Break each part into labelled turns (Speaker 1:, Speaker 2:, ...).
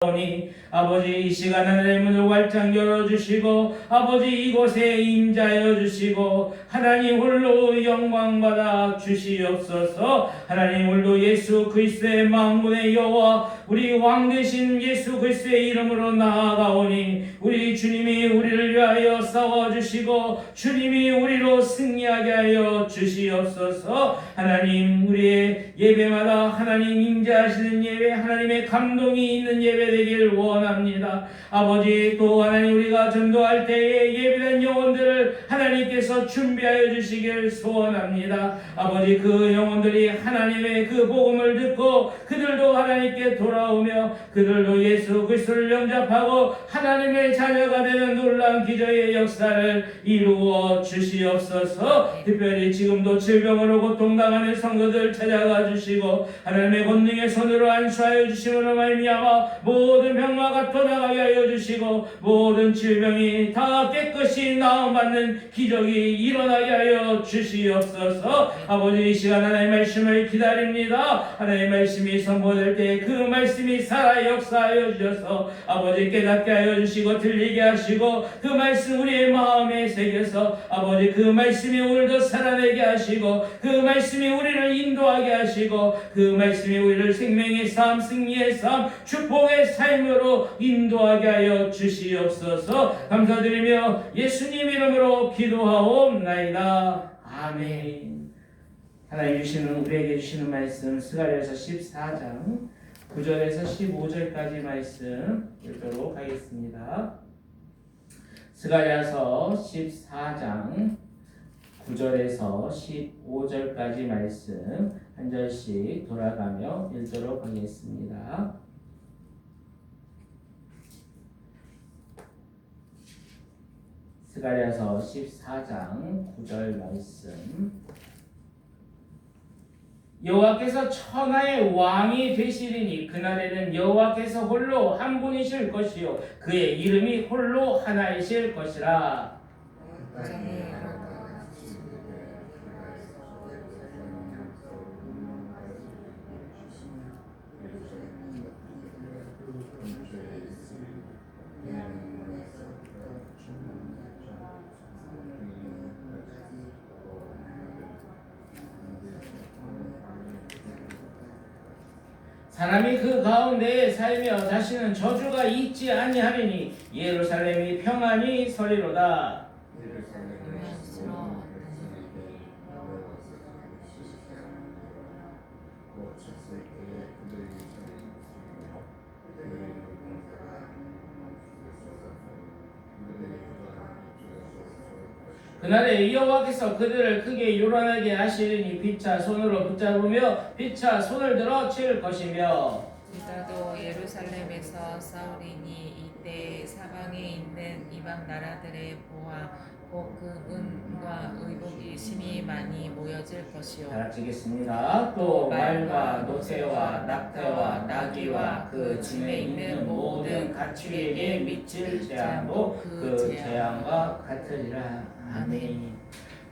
Speaker 1: 오니 아버지 이 시간 하나님의 문을 활짝 열어주시고 아버지 이곳에 임자여 주시고 하나님 홀로 영광받아 주시옵소서. 하나님 홀로 예수 그리스도의 만군의 여호와 우리 왕 되신 예수 그리스도의 이름으로 나아가오니 우리 주님이 우리를 위하여 싸워 주시고 주님이 우리로 승리하게 하여 주시옵소서. 하나님 우리의 예배마다 하나님 임재하시는 예배 하나님의 감동이 있는 예배 되길 원합니다. 아버지 또 하나님 우리가 전도할 때에 예배된 영혼들을 하나님께서 준비하여 주시길 소원합니다. 아버지 그 영혼들이 하나님의 그 복음을 듣고 그들도 하나님께 돌아오며 그들도 예수 그리스도를 영접하고 하나님의 자녀가 되는 놀라운 기적의 역사를 이루어 주시옵소서. 특별히 지금도 질병으로 고통당하는 성도들 찾아가 주시고 하나님의 권능의 손으로 안수하여 주심으로 말미암아 모든 병마가 떠나가게 하여 주시고 모든 질병이 다 깨끗이 나음받는 기적이 일어나게 하여 주시옵소서. 아버지 이 시간 하나님의 말씀을 기다립니다. 하나님의 말씀이 선포될 때 그 말씀이 살아 역사하여 주셔서 아버지 깨닫게 하여 주시고 들리게 하시고 그 말씀 우리의 마음에 새겨서 아버지 그 말씀이 오늘도 살아내게 하시고 그 말씀이 우리를 인도하게 하시고 그 말씀이 우리를 생명의 삶 승리의 삶 축복의 삶으로 인도하게 하여 주시옵소서. 감사드리며 예수님 이름으로 기도하옵나이다 아멘 하나님 주시는 우리에게 주시는 말씀 스가랴서 14장 9절에서 15절까지 말씀 읽도록 하겠습니다. 스가랴서 14장 9절에서 15절까지 말씀 한 절씩 돌아가며 읽도록 하겠습니다. 스가랴서 14장 9절 말씀. 여호와께서 천하의 왕이 되시리니 그날에는 여호와께서 홀로 한 분이실 것이요. 그의 이름이 홀로 하나이실 것이라 사람이 그 가운데에 살며 자신은 저주가 있지 아니하리니 예루살렘이 평안히 서리로다 그날에 여호와께서 그들을 크게 요란하게 하시리니 빛차 손으로 붙잡으며 빛차 손을 들어 칠 것이며
Speaker 2: 유다도 예루살렘에서 싸우리니 이때 사방에 있는 이방 나라들의 보화 곧그 은과 의복이 심히 많이 모여질 것이요
Speaker 1: 다 같이 읽겠습니다. 또 말과 노새와 낙태와 나귀와 그 짐에 있는 모든 가축에게 미칠 재앙도 그 재앙과 같으리라.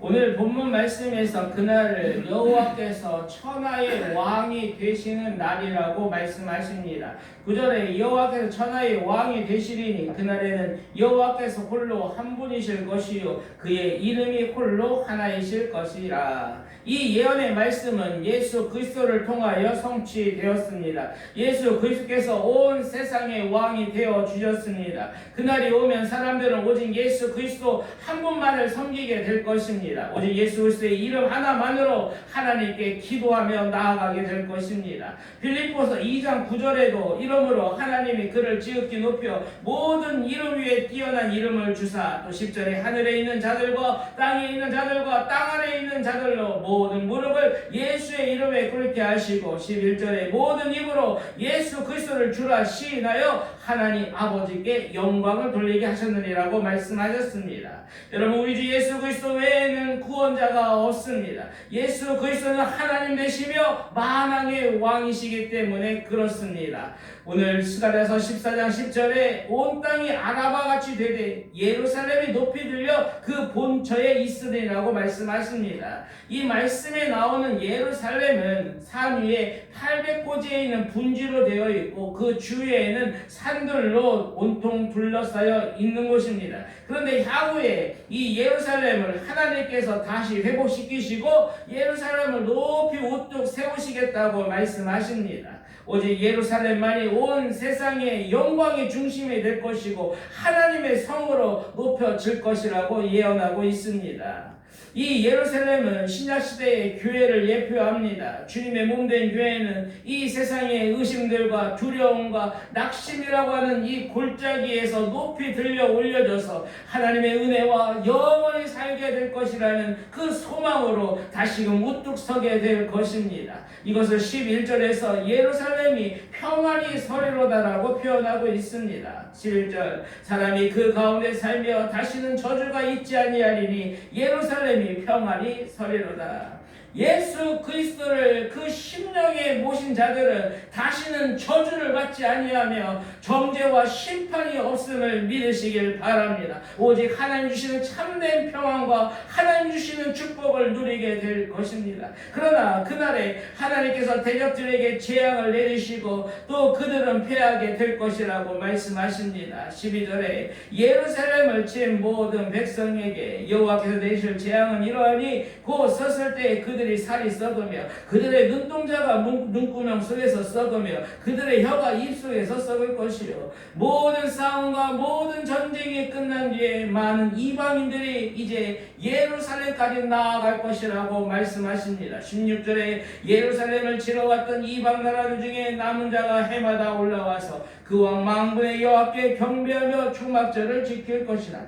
Speaker 1: 오늘 본문 말씀에서 그날을 여호와께서 천하의 왕이 되시는 날이라고 말씀하십니다. 9절에 여호와께서 천하의 왕이 되시리니 그날에는 여호와께서 홀로 한 분이실 것이요 그의 이름이 홀로 하나이실 것이라. 이 예언의 말씀은 예수 그리스도를 통하여 성취되었습니다. 예수 그리스도께서 온 세상의 왕이 되어 주셨습니다. 그날이 오면 사람들은 오직 예수 그리스도 한 분만을 섬기게 될 것입니다. 오직 예수 그리스도의 이름 하나만으로 하나님께 기도하며 나아가게 될 것입니다. 빌립보서 2장 9절에도 이름으로 하나님이 그를 지극히 높여 모든 이름 위에 뛰어난 이름을 주사 또 10절에 하늘에 있는 자들과 땅에 있는 자들과 땅 아래에 있는 자들로 모든 무릎을 예수의 이름에 꿇게 하시고 11절에 모든 입으로 예수 그리스도를 주라 시인하여 하나님 아버지께 영광을 돌리게 하셨느니라고 말씀하셨습니다. 여러분 우리 주 예수 그리스도 외에는 구원자가 없습니다. 예수 그리스도는 하나님 되시며 만왕의 왕이시기 때문에 그렇습니다. 오늘 스가랴서 14장 10절에 온 땅이 아라바 같이 되되 예루살렘이 높이 들려 그 본처에 있으리라고 말씀하십니다. 이 말씀에 나오는 예루살렘은 산 위에 800고지에 있는 분지로 되어 있고 그 주위에는 산들로 온통 둘러싸여 있는 곳입니다. 그런데 향후에 이 예루살렘을 하나님께서 다시 회복시키시고 예루살렘을 높이 우뚝 세우시겠다고 말씀하십니다. 오직 예루살렘만이 온 세상의 영광의 중심이 될 것이고 하나님의 성으로 높여질 것이라고 예언하고 있습니다. 이 예루살렘은 신약 시대의 교회를 예표합니다. 주님의 몸된 교회는 이 세상의 의심들과 두려움과 낙심이라고 하는 이 골짜기에서 높이 들려 올려져서 하나님의 은혜와 영원히 살게 될 것이라는 그 소망으로 다시금 우뚝 서게 될 것입니다. 이것을 11절에서 예루살렘이 평안히 서리로다라고 표현하고 있습니다. 11절 사람이 그 가운데 살며 다시는 저주가 있지 아니하리니 예루살렘 이 평안히 서리로다. 예수 그리스도를 그 심령에 모신 자들은 다시는 저주를 받지 아니하며 정죄와 심판이 없음을 믿으시길 바랍니다. 오직 하나님 주시는 참된 평안과 하나님 주시는 축복을 누리게 될 것입니다. 그러나 그날에 하나님께서 대적들에게 재앙을 내리시고 또 그들은 패하게 될 것이라고 말씀하십니다. 12절에 예루살렘을 친 모든 백성에게 여호와께서 내실 재앙은 이러하니 곧 섰을 때 그들 이 살이 썩으며 그들의 눈동자가 문- 눈구멍 속에서 썩으며 그들의 혀가 입속에서 썩을 것이요 모든 싸움과 모든 전쟁이 끝난 뒤에 많은 이방인들이 이제 예루살렘까지 나아갈 것이라고 말씀하십니다. 16절에 예루살렘을 치러 왔던 이방 나라들 중에 남은 자가 해마다 올라와서 그왕 망군의 여호와께 경배하며 초막절을 지킬 것이라.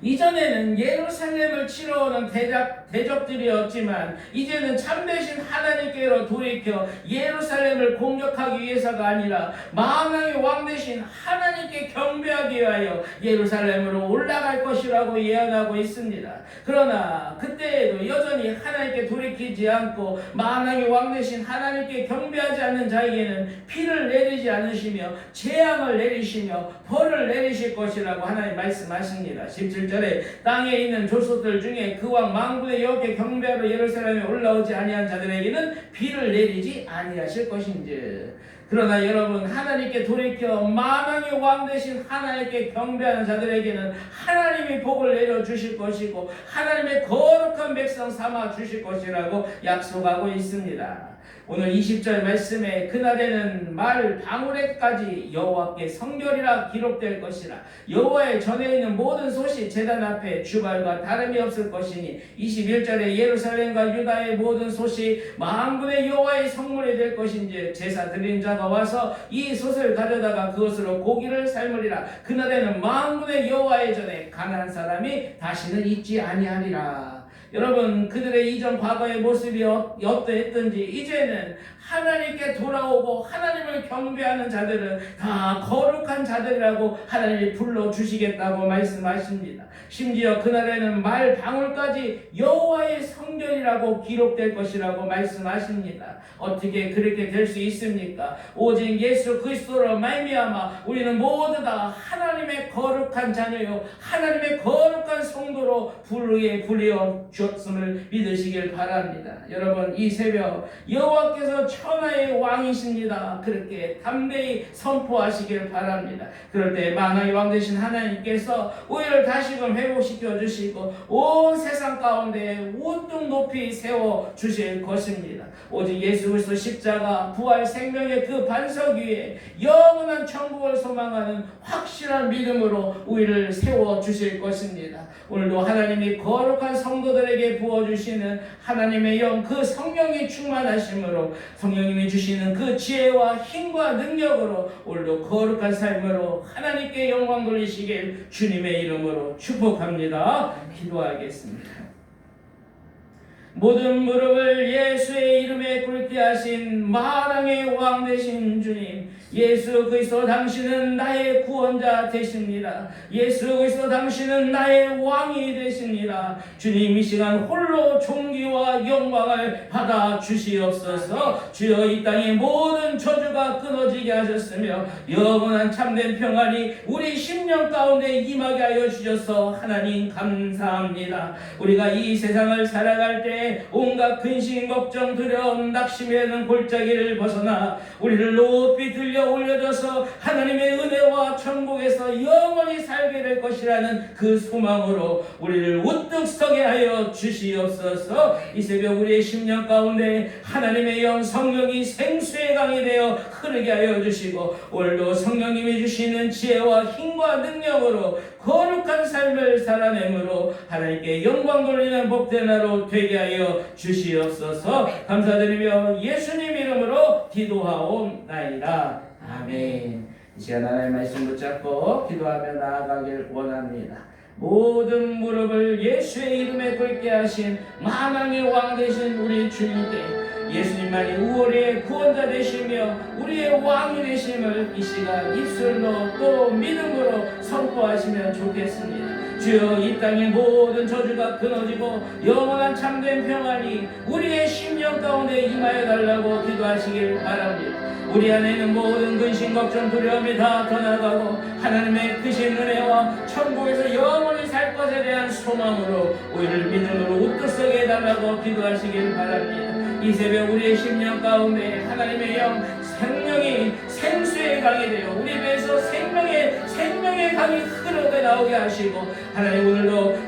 Speaker 1: 이전에는 예루살렘을 치러 오는 대적, 대적들이었지만 이제는 참되신 하나님께로 돌이켜 예루살렘을 공격하기 위해서가 아니라 만왕의 왕 되신 하나님께 경배하기 위하여 예루살렘으로 올라갈 것이라고 예언하고 있습니다. 그러나 그때에도 여전히 하나님께 돌이키지 않고 만왕의 왕 되신 하나님께 경배하지 않는 자에게는 피를 내리지 않으시며 재앙을 내리시며 벌을 내리실 것이라고 하나님 말씀하십니다. 17 절에 땅에 있는 조소들 중에 그왕 망군의 여호와께 경배하러 예루살렘에 올라오지 아니한 자들에게는 비를 내리지 아니하실 것인지 그러나 여러분 하나님께 돌이켜 만왕의 왕 되신 하나님께 경배하는 자들에게는 하나님이 복을 내려 주실 것이고 하나님의 거룩한 백성 삼아 주실 것이라고 약속하고 있습니다. 오늘 20절 말씀에 그날에는 말 방울에까지 여호와께 성결이라 기록될 것이라. 여호와의 전에 있는 모든 소시 제단 앞에 주발과 다름이 없을 것이니 21절에 예루살렘과 유다의 모든 소시 만군의 여호와의 성물이 될 것인지 제사 드린 자가 와서 이 솥을 가져다가 그것으로 고기를 삶으리라. 그날에는 만군의 여호와의 전에 가난한 사람이 다시는 있지 아니하리라 여러분 그들의 이전 과거의 모습이 어- 어떠했든지 이제는 하나님께 돌아오고 하나님을 경배하는 자들은 다 거룩한 자들이라고 하나님이 불러 주시겠다고 말씀하십니다. 심지어 그날에는 말 방울까지 여호와의 성전이라고 기록될 것이라고 말씀하십니다. 어떻게 그렇게 될 수 있습니까? 오직 예수 그리스도로 말미암아 우리는 모두 다 하나님의 거룩한 자녀요 하나님의 거룩한 성도로 부르게 불려 주었음을 믿으시길 바랍니다. 여러분 이 새벽 여호와께서 천하의 왕이십니다. 그렇게 담대히 선포하시길 바랍니다. 그럴 때 만왕의 왕 되신 하나님께서 우리를 다시금 회복시켜 주시고 온 세상 가운데 우뚝 높이 세워 주실 것입니다. 오직 예수 그리스도 십자가 부활 생명의 그 반석 위에 영원한 천국을 소망하는 확실한 믿음으로 우리를 세워 주실 것입니다. 오늘도 하나님이 거룩한 성도들 에게 부어 주시는 하나님의 영 그 성령이 충만하심으로 성령님이 주시는 그 지혜와 힘과 능력으로 오늘도 거룩한 삶으로 하나님께 영광 돌리시길 주님의 이름으로 축복합니다. 기도하겠습니다. 모든 무릎을 예수의 이름에 꿇게 하신 마랑의 왕 되신 주님 예수 그리스도 당신은 나의 구원자 되십니다. 예수 그리스도 당신은 나의 왕이 되십니다. 주님 이 시간 홀로 존귀와 영광을 받아 주시옵소서. 주여 이 땅의 모든 저주가 끊어지게 하셨으며 영원한 참된 평안이 우리 심령 가운데 임하게 하여 주셔서 하나님 감사합니다. 우리가 이 세상을 살아갈 때 온갖 근심 걱정 두려움 낙심에는 골짜기를 벗어나 우리를 높이 들려 올려줘서 하나님의 은혜와 천국에서 영원히 살게 될 것이라는 그 소망으로 우리를 우뚝 서게 하여 주시옵소서. 이 새벽 우리의 심령 가운데 하나님의 영 성령이 생수의 강이 되어 흐르게 하여 주시고 오늘도 성령님이 주시는 지혜와 힘과 능력으로 거룩한 삶을 살아내므로 하나님께 영광 돌리는 복된 하루 되게 하여 주시옵소서. 감사드리며 예수님 이름으로 기도하옵나이다 아멘 이 시간 하나님의 말씀 붙잡고 기도하며 나아가길 원합니다 모든 무릎을 예수의 이름에 꿇게 하신 만왕의 왕 되신 우리 주님께 예수님만이 우월의 구원자 되시며 우리의 왕이 되심을 이 시간 입술로 또 믿음으로 선포하시면 좋겠습니다. 주여 이 땅의 모든 저주가 끊어지고 영원한 참된 평안이 우리의 심령 가운데 임하여 달라고 기도하시길 바랍니다. 우리 안에는 모든 근심 걱정 두려움이 다 떠나가고 하나님의 크신 은혜와 천국에서 영원히 살 것에 대한 소망으로 우리를 믿음으로 우뚝 서게 해달라고 기도하시길 바랍니다. 이 새벽 우리의 심령 가운데 하나님의 영 생명이 생수의 강이 되어 우리 배에서 생명의 강이 흐르게 나오게 하시고 하나님 오늘도